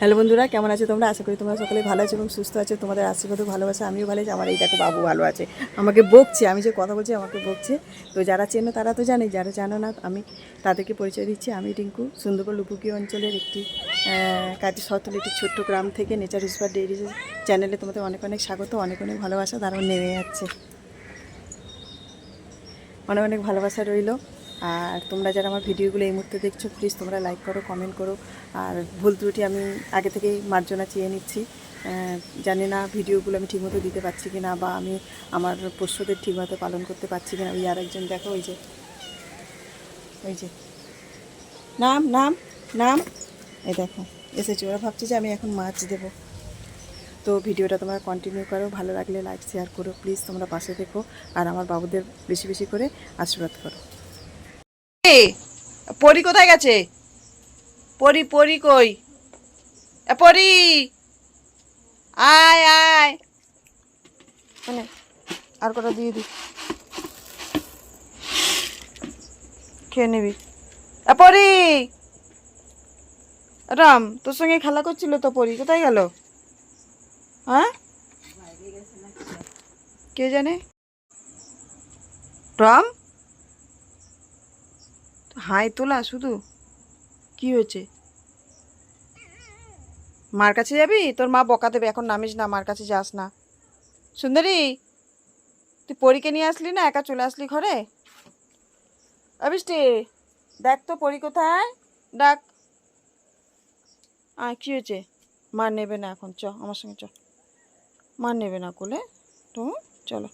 Hello বন্ধুরা, কেমন আছো তোমরা? আশা করি তোমরা সকলে ভালো আছো এবং সুস্থ আছো। তোমাদের আশীর্বাদও ভালোবাসা, আমিও ভালো আছি, আমার এই দেখো বাবু ভালো আছে। আমাকে বকছে, আমি যে কথা বলছি আমাকে বকছে। তো যারা চেনো তারা তো জানে, যারা জানো না, আমি তাদেরকে পরিচয় দিচ্ছি। আমি টিঙ্কু সুন্দরবন লুপুকি অঞ্চলের একটি কাটি সতল একটি ছোট্ট গ্রাম থেকে নেচার ইস্পার ডেইরি চ্যানেলে তোমাদের অনেক অনেক স্বাগত, অনেক অনেক ভালোবাসা, তারাও নেমে যাচ্ছে। অনেক অনেক ভালোবাসা রইল। আর তোমরা যারা আমার ভিডিওগুলো এই মুহূর্তে দেখছ প্লিজ তোমরা লাইক করো কমেন্ট করো। আর ভুল ত্রুটি আমি আগে থেকেই মার্জনা চেয়ে নিচ্ছি। জানি না ভিডিওগুলো আমি ঠিকমতো দিতে পারছি কি না বা আমি আমার পোষ্যদের ঠিকমতো পালন করতে পারছি কি না ওই আর একজন দেখো, ওই যে ওই যে, নাম নাম নাম। এই দেখো, এসেছি। ওরা ভাবছে যে আমি এখন মাছ দেবো। তো ভিডিওটা তোমরা কন্টিনিউ করো। ভালো লাগলে লাইক শেয়ার করো। প্লিজ তোমরা পাশে থেকো। আর আমার বাবুদের বেশি বেশি করে আশীর্বাদ করো। পরি কোথায় গেছে? পরি পরি কই? পরি! আয় আয়! মানে আর কটা দিয়ে দি। খেয়ে নিবি। পরি! রাম, তোর সঙ্গে খেলা করছিল তো পরি, কোথায় গেল? হ্যাঁ? কে জানে? রাম? হাই তোলা শুধু? কি হয়েছে? মার কাছে যাবি? তোর মা বকা দেবে, এখন নামিস না, মার কাছে যাস না। সুন্দরী, তুই পরীকে নিয়ে আসলি না, একা চলে আসলি ঘরে? অবিষ্টি দেখ তো পরী কোথায়। ডাক। আয়, কি হয়েছে? মার নেবে না এখন, চ, আমার সঙ্গে চ। মার নেবে না কোলে। তো চলো।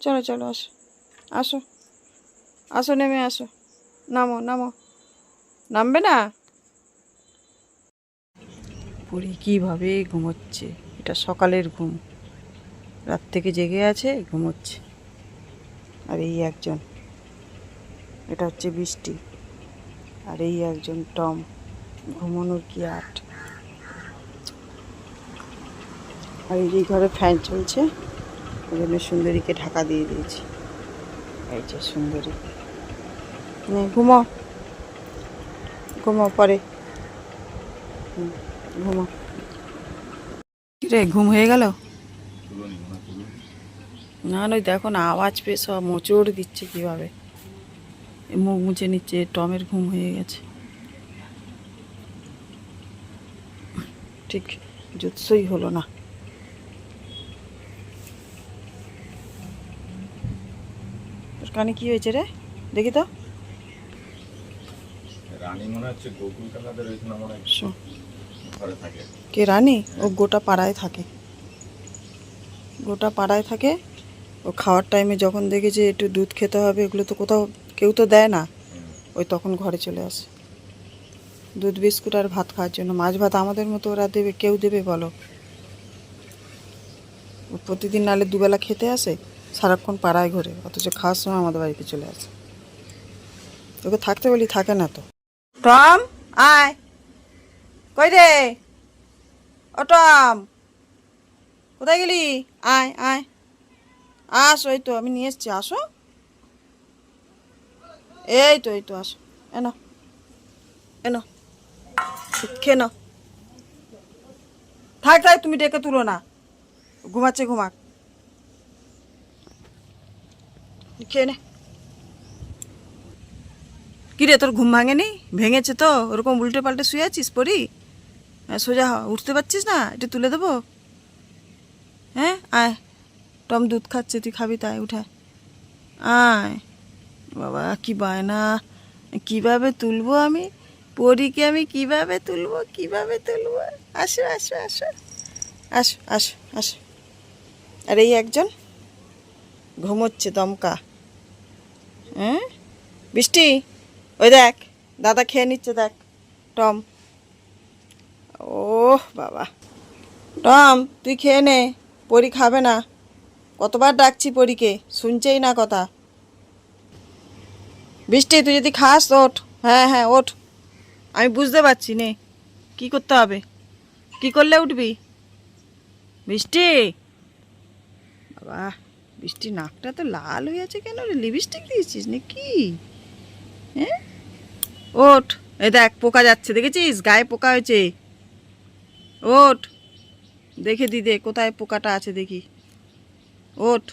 চলো চলো, আসো। আসো। আসো, নেমে আসো। নামো নামো। নামবে না? পরি কীভাবে ঘুমোচ্ছে? এটা সকালের ঘুম। রাত থেকে জেগে আছে, ঘুমোচ্ছে। আর এই একজন। এটা হচ্ছে বৃষ্টি। আর এই একজন টম। ঘুমানোর কি আট? আর এই ঘরে ফ্যান চলছে, ওই জন্য সুন্দরীকে ঢাকা দিয়ে দিয়েছি। এই যে সুন্দরী। ঘুমাও ঘুমাও পরে। ঘুমাও কিরে ঘুম হয়ে গেল? না নয় দেখো না আওয়াজ পেয়ে সব মোচড় দিচ্ছে কীভাবে। মুখ মুছে নিচ্ছে টমের ঘুম হয়ে গেছে। ঠিক জুৎসই হলো না। তোর কানে কি হয়েছে রে? দেখি তো। রানী মনে হচ্ছে গোকুল কালাদের ওইখানে মনে হয় ঘরে থাকে। কে রানী? ও গোটা পাড়ায় থাকে। গোটা পাড়ায় থাকে। ও খাওয়ার টাইমে যখন দেখেছে একটু দুধ খেতে হবে এগুলো তো কোথাও কেউ তো দেয় না। ওই তখন ঘরে চলে আসে। দুধ বিস্কুট আর ভাত খাওয়ার জন্য। মাছ ভাত আমাদের মতো ওরা দেবে কেউ দেবে বলো? ও প্রতিদিন নালে দুবেলা খেতে আসে সারাক্ষণ পাড়ায় ঘোরে। অথচ খাওয়ার সময় আমাদের বাড়িতে চলে আসে। তোকে থাকতে বলি থাকে না তো। টম আয় কই রে ও টম কোথায় গেলি আয় আয় আস ওই তো আমি নিয়ে এসছি আসো এই তো এই তো আসো এনো এনো খেয়ে নাও থাক থাক তুমি ডেকে তুলো না ঘুমাচ্ছে ঘুমাক খেয়ে নে কিরে, তোর ঘুম ভাঙেনি? ভেঙেছে তো, ওরকম উল্টে পাল্টে শুয়ে আছিস পরি সোজা হ, উঠতে পারছিস না? একটু তুলে দেবো? হ্যাঁ আয়। টম দুধ খাচ্ছে, তুই খাবি তাই, উঠে। আয়। বাবা, কি বায়না। কীভাবে তুলবো আমি? পরীকে আমি কীভাবে তুলবো? কীভাবে তুলবো? আসো আসো আসো। আসো আসো আসো। আর এই একজন? ঘুমোচ্ছে দমকা। হ্যাঁ? বৃষ্টি? ওই দেখ, দাদা খেয়ে নিচ্ছে, দেখ, টম। ওহ, বাবা। টম, তুই খেয়ে নে, পরি খাবে না। কতবার ডাকছি পরীকে, শুনছেই না কথা। বৃষ্টি, তুই যদি খাস, ওঠ। হ্যাঁ হ্যাঁ ওঠ। আমি বুঝতে পারছি, নে। কি করতে হবে? কি করলে উঠবি? বৃষ্টি? বাবা বৃষ্টি নাকটা তো লাল হয়ে আছে কেন লিপস্টিক দিয়েছিস নাকি? হ্যাঁ? ওঠ। এই দেখ, পোকা যাচ্ছে, দেখেছিস? গায়ে পোকা হয়েছে। ওঠ। দেখে দিদে কোথায় পোকাটা আছে দেখি। ওঠ।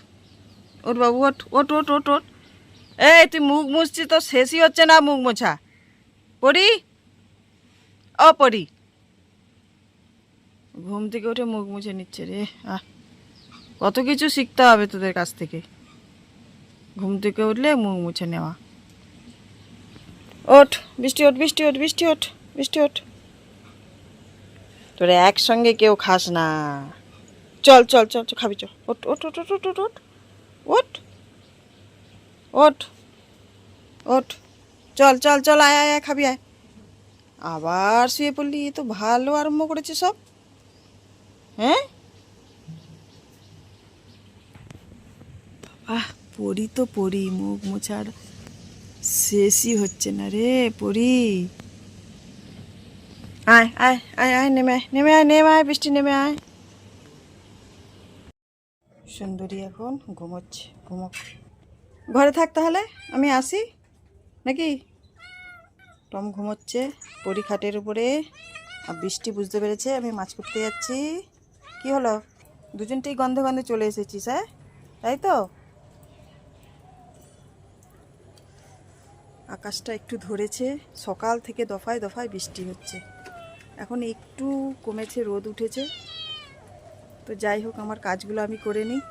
ওঠ বাবু, ওঠ ওঠ ওঠ ওঠ ওঠ। এই, তুই মুখ মুছছি তো, শেষই হচ্ছে না মুখ মোছা। পড়ি? ও পড়ি। ঘুম থেকে উঠে মুখ মুছে নিচ্ছে রে। আহ, কত কিছু শিখতে হবে তোদের কাছ থেকে। ঘুম থেকে উঠলে মুখ মুছে নেওয়া। ওঠ, বৃষ্টি ওঠ বৃষ্টি ওঠ বৃষ্টি ওঠ বৃষ্টি ওঠ। তোরা একসঙ্গে কেউ খাস না। চল চল চল চল, খাবি, চল। ওঠ ওঠ ওঠ ওঠ ওঠ ওঠ ওঠ। ওঠ। ওঠ। চল চল চল, আয় আয় খাবি, আয়। আবার শুয়ে পড়লি, এ তো ভালো আরম্ভ করেছে সব। হ্যাঁ? আহ পড়ি তো পড়ি, মুখ মোছার শেষই হচ্ছে না রে পরি। আয় আয় আয় আয় নেমে আয় নেমে আয় নেমে আয় বৃষ্টি নেমে আয়। সুন্দরী এখন ঘুমোচ্ছে ঘুমোক। ঘরে থাক তাহলে আমি আসি? নাকি? টম ঘুমোচ্ছে পরি খাটের উপরে। আর বৃষ্টি বুঝতে পেরেছে আমি মাছ করতে যাচ্ছি। কি হলো? দুজনটেই গন্ধে গন্ধে চলে এসেছিস হ্যাঁ? তাই তো? আকাশটা একটু ধরেছে। সকাল থেকে দফায় দফায় বৃষ্টি হচ্ছে। এখন একটু কমেছে, রোদ উঠেছে। তো যাই হোক, আমার কাজগুলো আমি করে নিই।